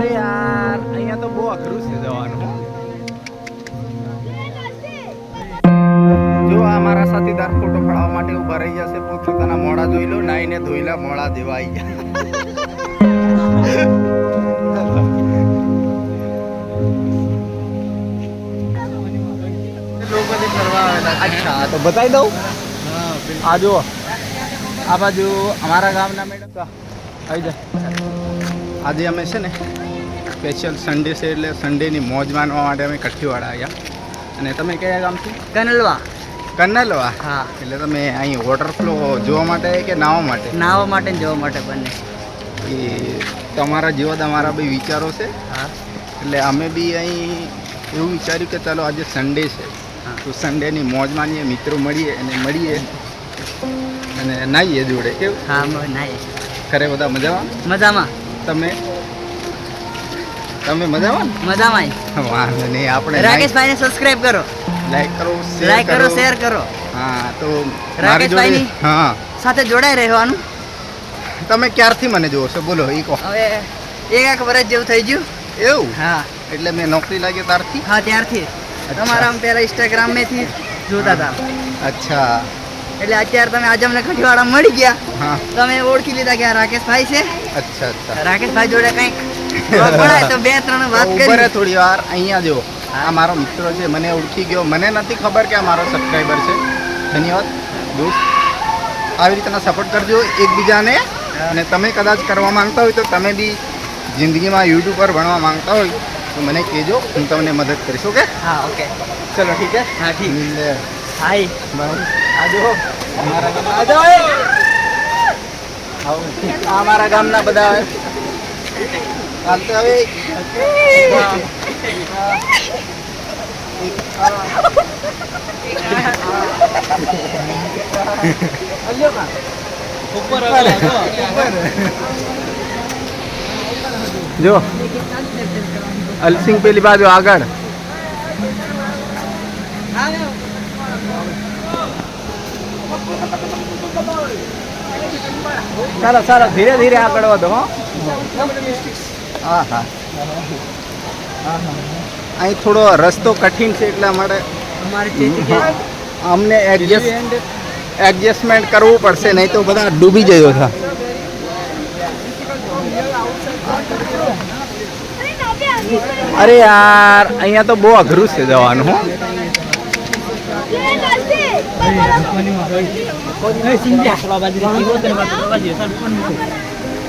અરે યાર અહીંયા તો બહુ અઘરું છે જવાનું. જો આ મારા સાથીદાર ફોટો પડાવવા માટે ઊભા રહી જશે પોતાના મોડા જોઈ લો નાઈને ધોઈલા મોડા આવી ગયા. અચ્છા તો બતાવી દઉં? આ જુઓ. આ બાજુ અમારા ગામના મેડમ આવી જાય આજે અમે છે ને સ્પેશિયલ સન્ડે છે એટલે સન્ડેની મોજ માનવા માટે અમે કઠીવાડા આવ્યા. અને તમે કયા ગામથી કનલવા. કન્નલવા હા. એટલે તમે અહીં વોટરફ્લો જોવા માટે કે નાહવા માટે? નાહવા માટે ને જવા માટે બંને. એ તમારા જેવા તમારા બી વિચારો છે. હા. એટલે અમે બી અહીં એવું વિચાર્યું કે ચાલો આજે સન્ડે છે. તો સન્ડેની મોજ માનીએ મિત્રો મળીએ અને મળીએ. અને નાહીએ જોડે કેવું? હા મ- નાહી ઘરે બધા મજામાં? મજામાં. તમે? તમે મજામાં? મજામાં વાંધો નહીં આપણે રાકેશભાઈને સબસ્ક્રાઇબ કરો. લાઈક કરો શેર લાઈક કરો શેર કરો. હા તો રાકેશભાઈ રાકેશભાઈની? હા. સાથે જોડાઈ રહેવાનું. તમે ક્યારથી મને જોવો છો? બોલો ઈ કહો. હવે એક એક વર્ષ જેવું થઈ ગયું. એવું? હા. એટલે મેં નોકરી લાગી ત્યારથી? હા ત્યારથી. તમારા પહેલા ઇન્સ્ટાગ્રામ મેથી જોતા હતા. અચ્છા. એટલે અત્યારે તમે આજે અમને કઠીવાડા મળી ગયા. હા. તમે ઓળખી લીધા કે આ રાકેશભાઈ છે. અચ્છા અચ્છા. રાકેશભાઈ જોડે કંઈક તો બે ત્રણ વાત કરી થોડી વાર અહીંયા જો આ મારો મિત્ર છે મને ઓળખી ગયો. મને નથી ખબર કે આ મારો સબસ્ક્રાઈબર છે. ધન્યવાદ. દોસ્ત આવી રીતના સપોર્ટ કરજો એકબીજાને. અને તમે કદાચ કરવા માંગતા હોય તો તમે બી જિંદગીમાં યુટ્યુબ પર ભણવા માંગતા હોય તો મને કહેજો હું તમને મદદ કરીશ ઓકે? હા ઓકે. ચલો ઠીક છે હા ઠીક. હાય. બાય આજો અમારા ગામના આ જાઓ આવો. અમારા ગામના બધા ચાલતે હવે જો અલસિંગ પેલી બાજુ આગળ. સારા સારા ધીરે ધીરે આગળ વધો હો. હા હા અહીં થોડો રસ્તો કઠિન છે એટલા માટે અમને એડજસ્ટ એડજસ્ટમેન્ટ કરવું પડશે નહીં તો બધા ડૂબી જયો હતા અરે યાર અહીંયા તો બહુ અઘરું છે જવાનું હો.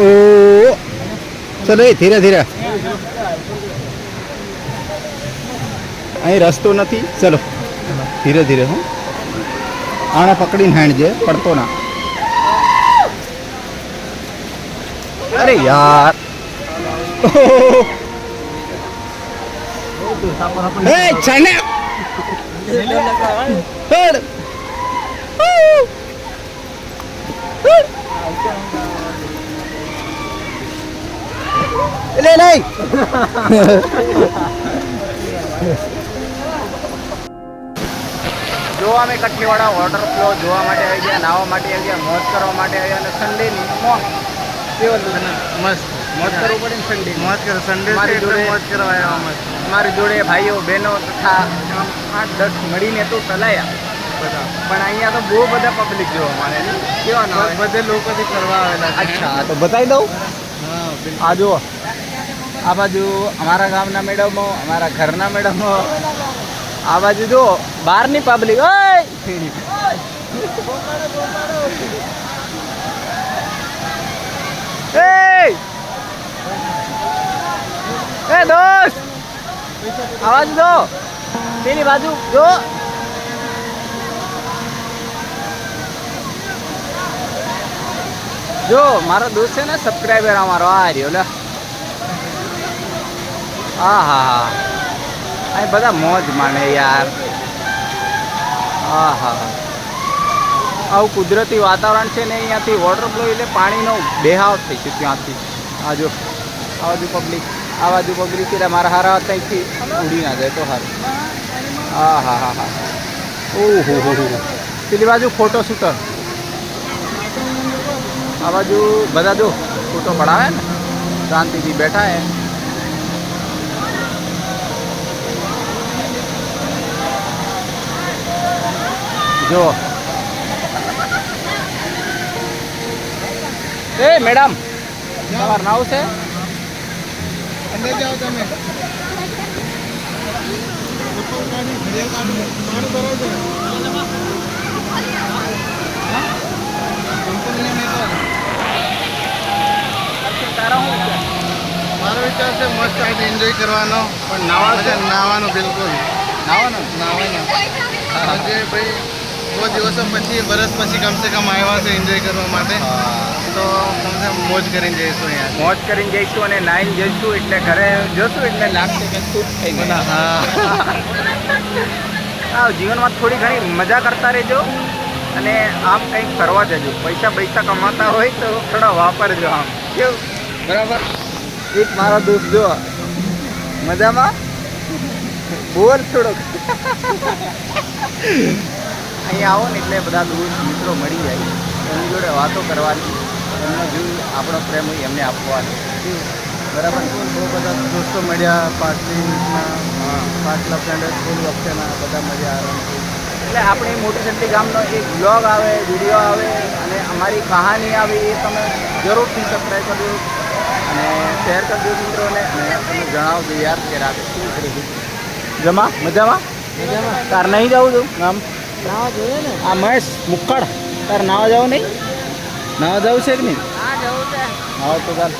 ઓ ચલો એ ધીરે ધીરે અહીં રસ્તો નથી ચલો ધીરે ધીરે હું આને પકડીને હાણજે પડતો ના અરે યાર હે છને લે નહીં જો અમે કઠીવાડા વોટર ફ્લો જોવા માટે આવી ગયા નાહવા માટે આવી ગયા મોજ કરવા માટે આવ્યા અને સન્ડેની મોજ. મસ્ત. મોજ કરવું પડે ને સન્ડે મોજ કરો સન્ડે મારી જોડે મોજ કરવા આવ્યા મસ્ત મારી જોડે ભાઈઓ બહેનો તથા આઠ દસ મળીને તો ચલાયા. બધા. પણ અહીંયા તો બહુ બધા પબ્લિક જોવા મળે કેવા ના બધે લોકોથી કરવા આવેલા અચ્છા તો બતાવી દઉં? હા આ જુઓ. આ બાજુ અમારા ગામના મેડમો અમારા ઘરના મેડમો આ બાજુ જુઓ બહારની પબ્લિક ઓય! એ એ દોસ્ત! આવાજ દો. જો પેલી બાજુ જો જો મારો દોસ્ત છે ને સબસ્ક્રાઈબર અમારો આ રહ્યો લે. હા હા હા. અહીં બધા મોજ માને યાર. હા હા. આવું કુદરતી વાતાવરણ છે ને અહીંયાથી વોટર ફ્લો એટલે પાણીનો બેહાવ થઈ છે ત્યાંથી. આ જો આ બાજુ પબ્લિક આ બાજુ પબ્લિક એટલે મારા હારા ત્યાંથી ઉડી ના જાય તો સારું હા હા. હા હા ઓહો હો હો પેલી બાજુ ફોટો શૂટર. આ બાજુ બધા જો ફોટો પડાવે ને શાંતિથી બેઠા હે. જો. એ મેડમ તમારું નામ છે? અંદર જાઓ તમે. મારું બરોબર કંપનીને નહીં કર. તારા શું છે? મારો વિચાર છે મસ્ત આજે એન્જોય કરવાનો. પણ નાવા છે? નાવાનું બિલકુલ. નાવાનો? નાવાનું. આજે ભાઈ બહુ દિવસો પછી વરસ પછી કમસે કમ આવ્યા છે એન્જોય કરવા માટે. તો કમસે મોજ કરીને જઈશું અહીંયા. મોજ કરીને જઈશું અને નાઈન જઈશું એટલે ઘરે જશું એટલે લાગશે કે ખુશ થઈ ગયા. હા. જીવનમાં થોડી ઘણી મજા કરતા રહેજો અને આમ કંઈક કરવા જજો. પૈસા પૈસા કમાતા હોય તો થોડા વાપરજો આમ. કેવું? બરાબર. એક મારો દોસ્ત જો મજામાં? બોલ થોડોક. અહીંયા આવો ને એટલે બધા દોસ્ત મિત્રો મળી જાય. એમની જોડે વાતો કરવાની. એમનો જીવ આપણો પ્રેમ હોય એમને આપવાનો. બરાબર? બહુ બધા દોસ્તો મળ્યા પાર્ટીના પાટલા ફ્રેન્ડ સ્કૂલ વખતેના બધા મળ્યા આરામથી એટલે આપણે મોટી સંટી ગામનો એક બ્લોગ આવે વીડિયો આવે અને અમારી કહાની આવે એ તમે જરૂરથી સબસ્ક્રાઈબ કરજો. અને શેર કરજો મિત્રોને અને જણાવજો યાર કે રાતે શું કરી જમા? મજામાં? મજામાં. તાર નહીં જવું છું આમ? નાવા જોઈએ ને. આ મહેશ મુક્કડ. તાર નાવા જવું નહીં? નાવા જવું છે કે નહીં? હા જવું છે. હા તો ચાલ.